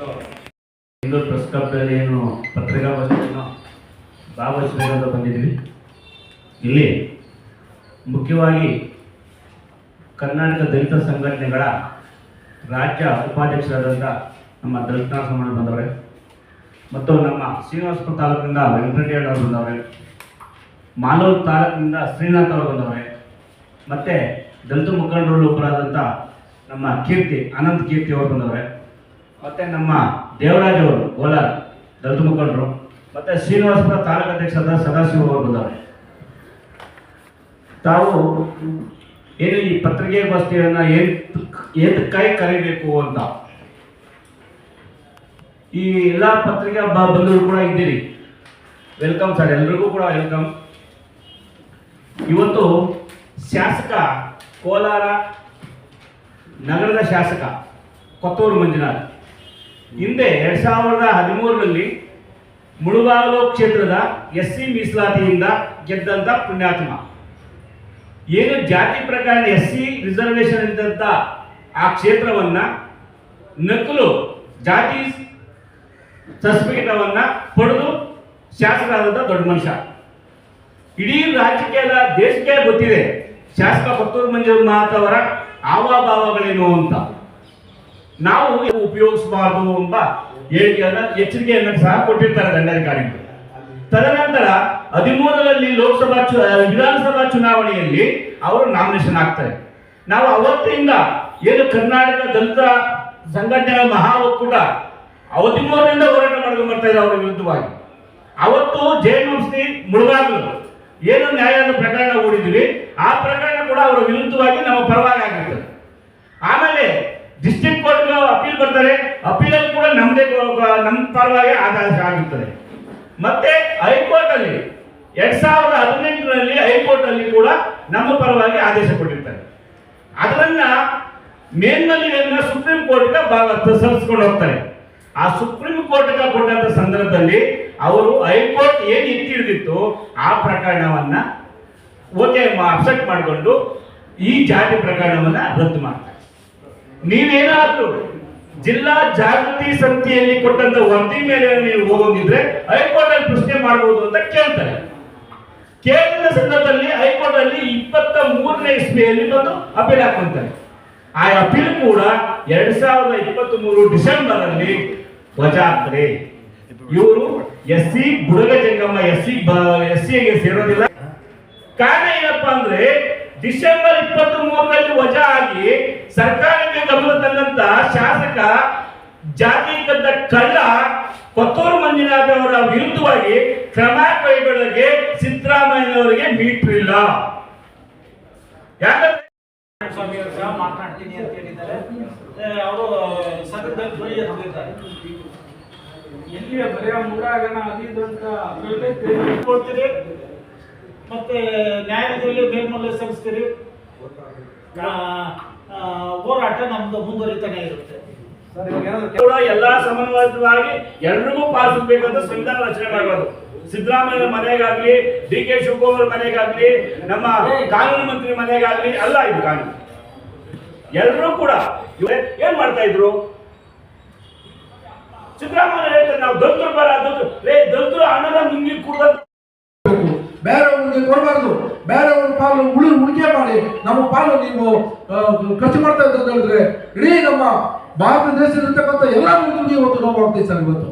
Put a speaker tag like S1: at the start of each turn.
S1: Hindu press ಕ್ಲಬ್ನಲ್ಲಿ ಏನು ಪತ್ರಿಕಾಗೋಷ್ಠಿಯನ್ನು ಭಾಗವಹಿಸಬೇಕಂತ ಬಂದಿದ್ವಿ ಇಲ್ಲಿ ಮುಖ್ಯವಾಗಿ ಕರ್ನಾಟಕ ದಲಿತ ಸಂಘಟನೆಗಳ ರಾಜ್ಯ ಉಪಾಧ್ಯಕ್ಷರಾದಂಥ ನಮ್ಮ ದಲಿತ ಸಮಾನ ಬಂದವರೆ, ಮತ್ತು ನಮ್ಮ ಶ್ರೀನಿವಾಸಪುರ ತಾಲೂಕಿನಿಂದ ವೆಂಕಟರೆಡ್ಡಿ ಅವರು ಬಂದವರೆ, ಮಾಲೂರು ತಾಲೂಕಿನಿಂದ ಶ್ರೀನಾಥ್ ಅವರು ಬಂದವರೆ, ಮತ್ತು ದಲಿತ ಮುಖಂಡರು ಒಬ್ಬರಾದಂಥ ನಮ್ಮ ಕೀರ್ತಿ, ಅನಂತ್ ಕೀರ್ತಿ ಅವರು ಬಂದವರೆ. ಮತ್ತು ನಮ್ಮ ದೇವರಾಜ್ ಅವರು ಕೋಲಾರ, ದಲಿತ ಮುಖಂಡರು, ಮತ್ತೆ ಶ್ರೀನಿವಾಸಪುರ ತಾಲೂಕು ಅಧ್ಯಕ್ಷರಾದ ಸದಾಶಿವ ಅವರು ಬಂದವರು. ತಾವು ಏನು ಈ ಪತ್ರಿಕೆಗೋಷ್ಠಿಯನ್ನು ಏನು ಕೈ ಕರಿಬೇಕು ಅಂತ? ಈ ಎಲ್ಲ ಪತ್ರಿಕೆ ಬ ಬಂಧುಗಳು ಕೂಡ ಇದ್ದೀರಿ. ವೆಲ್ಕಮ್ ಸರ್, ಎಲ್ರಿಗೂ ಕೂಡ ವೆಲ್ಕಮ್. ಇವತ್ತು ಶಾಸಕ ಕೋಲಾರ ನಗರದ ಶಾಸಕ ಕೊತ್ತೂರು ಮಂಜುನಾಥ್. ಹಿಂದೆ ಎರಡ್ ಸಾವಿರದ ಹದಿಮೂರರಲ್ಲಿ ಮುಳುಬಾಗಲು ಕ್ಷೇತ್ರದ ಎಸ್ ಸಿ ಮೀಸಲಾತಿಯಿಂದ ಗೆದ್ದಂತ ಪುಣ್ಯಾತ್ಮ. ಏನು ಜಾತಿ ಪ್ರಕಾರ ಎಸ್ ಸಿ ರಿಸರ್ವೇಶನ್ ಇದ್ದಂಥ ಆ ಕ್ಷೇತ್ರವನ್ನ ನಕಲು ಜಾತಿ ಸರ್ಟಿಫಿಕೇಟವನ್ನು ಪಡೆದು ಶಾಸಕರಾದಂಥ ದೊಡ್ಡ ಮನುಷ್ಯ. ಇಡೀ ರಾಜಕೀಯದ ದೇಶಕ್ಕೆ ಗೊತ್ತಿದೆ. ಶಾಸಕ ಕೊತ್ತೂರು ಮಂಜುನಾಥ್ ಅವರ ಆವಾಭಾವಗಳೇನು ಅಂತ. ನಾವು ಉಪಯೋಗಿಸಬಾರದು ಎಂಬ ಹೇಳಿಕೆಯನ್ನ ಎಚ್ಚರಿಕೆಯನ್ನು ಸಹ ಕೊಟ್ಟಿರ್ತಾರೆ ದಂಡಾಧಿಕಾರಿಗಳು. ತದನಂತರ ಹದಿಮೂರರಲ್ಲಿ ಲೋಕಸಭಾ ವಿಧಾನಸಭಾ ಚುನಾವಣೆಯಲ್ಲಿ ಅವರು ನಾಮಿನೇಷನ್ ಆಗ್ತಾರೆ ನಾವು ಅವತ್ತಿಂದ ಏನು ಕರ್ನಾಟಕ ದಲಿತ ಸಂಘಟನೆಗಳ ಮಹಾ ಒಕ್ಕೂಟ ಅವತ್ತಿಮೂರರಿಂದ ಹೋರಾಟ ಮಾಡಲು ಬರ್ತಾ ಇದೆ ಅವರ ವಿರುದ್ಧವಾಗಿ. ಅವತ್ತು ಜಯವಂಶಿ ಮುಳುಗಾಗಲು ಏನು ನ್ಯಾಯಾಲಯದ ಪ್ರಕರಣ ಓಡಿದ್ವಿ. ಆ ಪ್ರಕರಣ ಕೂಡ ಅವರ ವಿರುದ್ಧವಾಗಿ ನಮ್ಮ ಪರವಾಗಿ ಕೂಡ ನಮ್ಮ ಪರವಾಗಿ ಆದೇಶ ಆಗುತ್ತದೆ ಮತ್ತೆ ಹೈಕೋರ್ಟ್ ಅಲ್ಲಿ ಎರಡ್ ಸಾವಿರದ ಹದಿನೆಂಟರಲ್ಲಿ ಹೈಕೋರ್ಟ್ ಅಲ್ಲಿ ಕೂಡ ನಮ್ಮ ಪರವಾಗಿ ಆದೇಶ ಕೊಟ್ಟಿರ್ತಾರೆ. ಅದನ್ನ ಮೇಲ್ಮನವಿಯನ್ನ ಸುಪ್ರೀಂ ಕೋರ್ಟ್ಗೆ ಸಲ್ಲಿಸ್ಕೊಂಡು ಹೋಗ್ತಾರೆ. ಆ ಸುಪ್ರೀಂ ಕೋರ್ಟ್ ಕೊಟ್ಟಂತ ಸಂದರ್ಭದಲ್ಲಿ ಅವರು ಹೈಕೋರ್ಟ್ ಏನ್ ಎತ್ತಿ ಆ ಪ್ರಕರಣವನ್ನ ಓಕೆ ಅಪ್ಸೆಟ್ ಮಾಡಿಕೊಂಡು ಈ ಜಾತಿ ಪ್ರಕರಣವನ್ನ ರದ್ದು ಮಾಡ್ತಾರೆ. ನೀವೇನಾದ್ರೂ ಜಿಲ್ಲಾ ಜಾಗೃತಿ ಸಮಿತಿಯಲ್ಲಿ ಕೊಟ್ಟಂತ ವರದಿ ಮೇಲೆ ನೀವು ಹೋಗೋದಿದ್ರೆ ಹೈಕೋರ್ಟ್ ಅಲ್ಲಿ ಪ್ರಶ್ನೆ ಮಾಡಬಹುದು ಅಂತ ಕೇಳ್ತಾರೆ. ಕೇಳಿದ ಸಂದರ್ಭದಲ್ಲಿ ಹೈಕೋರ್ಟ್ ಅಲ್ಲಿ ಇಪ್ಪತ್ತ ಮೂರನೇ ಇಸ್ವಿಯಲ್ಲಿ ಬಂದು ಅಪೀಲ್ ಹಾಕೊಂತಾರೆ. ಆ ಅಪೀಲ್ ಕೂಡ ಎರಡ್ ಸಾವಿರದ ಇಪ್ಪತ್ತ್ ಮೂರು ಡಿಸೆಂಬರ್ ಅಲ್ಲಿ ವಜಾ ಆಗ್ತದೆ ಇವರು S C Budaga Jangama S C S ಸಿಗೆ ಸೇರೋದಿಲ್ಲ. ಕಾರಣ ಏನಪ್ಪಾ ಅಂದ್ರೆ ಡಿಸೆಂಬರ್ ಇಪ್ಪತ್ತ್ ಮೂರರಲ್ಲಿ ವಜಾ ಆಗಿ ಸರ್ಕಾರಕ್ಕೆ ಗಮನ ತಂದಂತ ಶಾಸಕ ಜಾತಿ ಕದ್ದ ಕಳ್ಳ ಕೊತ್ತೂರು ಮಂಜುನಾಥ್ ಅವರ ವಿರುದ್ಧವಾಗಿ ಕ್ರಮ ಕೈಗೊಳ್ಳಗೆ ಸಿದ್ದರಾಮಯ್ಯನವರಿಗೆ ಮೀಟರ್ ಇಲ್ಲ. ಯಾಕಂದ್ರೆ
S2: ಸ್ವಾಮಿ ಅವರು ಸಹ ಮಾತನಾಡ್ತೀನಿ ಅಂತ ಹೇಳಿದ್ದಾರೆ. ಅವರು ಎತ್ತಿದ್ದಾರೆ. ಎಲ್ಲಿಯ ಬರೆಯ ಮೂಡಾಗನ ಅದು ಇದು ಕೊಡ್ತೀರಿ ಮತ್ತೆ ನ್ಯಾಯಾಲಯದಲ್ಲಿ ಮೇಲ್ಮನವಿ ಸಲ್ಲಿಸ್ತೀರಿ? ಹೋರಾಟ ನಮ್ದು ಮುಂದುವರಿತಾನೆ ಇರುತ್ತೆ.
S1: ಕೂಡ ಎಲ್ಲಾ ಸಮನ್ವಯವಾಗಿ ಎಲ್ರಿಗೂ ಪಾಲಿಸಬೇಕಂತ ಸಂವಿಧಾನ ರಚನೆ ಮಾಡಬಾರ್ದು ಸಿದ್ದರಾಮಯ್ಯ ಮನೆಗಾಗ್ಲಿ ಡಿ ಕೆ ಶಿವಕುಮಾರ್ ಮನೆಗಾಗ್ಲಿ ನಮ್ಮ ಕಾನೂನು ಮಂತ್ರಿ ಮನೆಗಾಗ್ಲಿ ಅಲ್ಲ ಇದು ಕಾನೂನು. ಎಲ್ಲರೂ ಕೂಡ ಏನ್ ಮಾಡ್ತಾ ಇದ್ರು? ಸಿದ್ದರಾಮಯ್ಯ ಹೇಳ್ತಾರೆ ನಾವು ದಲಿತರು ಬರ ದಲಿತರು. ರೇ ದಲಿತರು ಹಣದ ಕುಡ್ದ
S3: ಬೇರೆಯವ್ರಿಗೆ ಕೊಡಬಾರ್ದು. ಬೇರೆಯವ್ರ ಪಾಲು ಉಳಿ ಉಳಿಕೆ ಮಾಡಿ. ನಮ್ಮ ಪಾಲು ನೀವು ಖರ್ಚು ಮಾಡ್ತಾ ಇದ್ದಂತ ಹೇಳಿದ್ರೆ, ಇಡೀ ನಮ್ಮ ಭಾರತ ದೇಶದಲ್ಲಿರ್ತಕ್ಕಂಥ ಎಲ್ಲ ಇವತ್ತು ನೋವಾಗ್ತೈತೆ ಸರ್ ಇವತ್ತು.